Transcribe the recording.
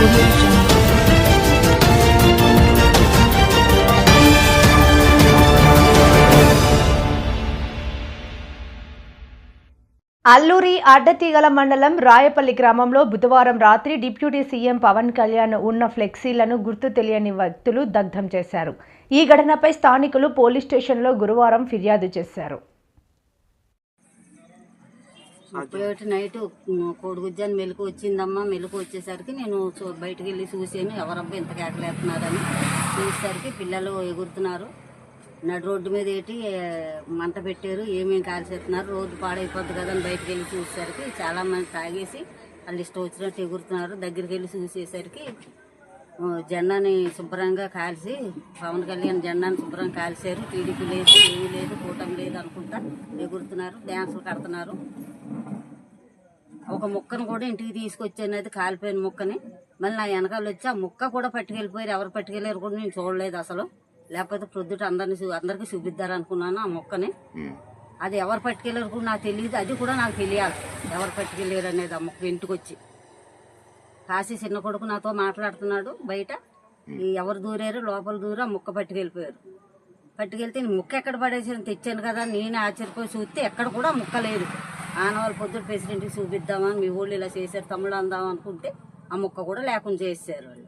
Música Alluri Addateegala మండలం రాయపల్లి గ్రామంలో బుధవారం రాత్రి డిప్యూటీ సీఎం పవన్ కళ్యాణ్ ఉన్న ఫ్లెక్సీలను గుర్తు తెలియని వ్యక్తులు దగ్ధం చేశారు. ఈ ఘటనపై స్థానికులు పోలీస్ స్టేషన్లో గురువారం ఫిర్యాదు చేశారు. ముప్పై ఒకటి నైట్ కోడిగుజ్జాన్ని మెలకు వచ్చిందమ్మా. మెలకు వచ్చేసరికి నేను బయటకు వెళ్ళి చూసాను ఎవరబ్బా ఇంత కేకలేస్తున్నారని. చూసేసరికి పిల్లలు ఎగురుతున్నారు. నడు రోడ్డు మీద ఏంటి మంట పెట్టారు ఏమేమి కాల్చేస్తున్నారు రోడ్డు పాడైపోద్ది కదా అని బయటికి వెళ్ళి చూసేసరికి చాలా మంది తాగేసి వాళ్ళు ఇష్టం వచ్చినట్టు ఎగురుతున్నారు. దగ్గరికి వెళ్ళి చూసేసరికి జెండాని శుభ్రంగా కాల్చి పవన్ కళ్యాణ్ జెండాని శుభ్రంగా కాల్చారు. టీడీపీ లేదు ఏమీ లేదు కూటమి లేదు అనుకుంటా ఎగురుతున్నారు డ్యాన్సులు కడుతున్నారు. ఒక ముక్కను కూడా ఇంటికి తీసుకొచ్చాను అది కాలిపోయిన ముక్కని. మళ్ళీ నా వెనకాల వచ్చి ఆ ముక్క కూడా పట్టుకెళ్ళిపోయారు. ఎవరు పట్టుకెళ్ళారు కూడా నేను చూడలేదు అసలు. లేకపోతే ప్రొద్దుట అందరిని అందరికీ చూపిద్దారు అనుకున్నాను ఆ ముక్కని. అది ఎవరు పట్టుకెళ్ళారు కూడా నాకు తెలియదు అది కూడా నాకు తెలియాలి. ఎవరు పట్టుకెళ్ళారు అనేది ఆ ముక్క ఇంటికి వచ్చి కాశీ చిన్న కొడుకు నాతో మాట్లాడుతున్నాడు బయట. ఎవరు దూరారు లోపల దూరం ముక్క పట్టుకెళ్ళిపోయారు. పట్టుకెళ్తే నేను ముక్క ఎక్కడ పడేసాను తెచ్చాను కదా నేను ఆశ్చర్యపోయి చూస్తే ఎక్కడ కూడా ముక్క లేదు. ఆనవాళ్ళు పొద్దున ప్రెసిడెంట్కి చూపిద్దామని మీ ఊళ్ళు ఇలా చేశారు తమ్ముడు అందాం అనుకుంటే ఆ ముక్క కూడా లేకుండా చేశారు వాళ్ళు.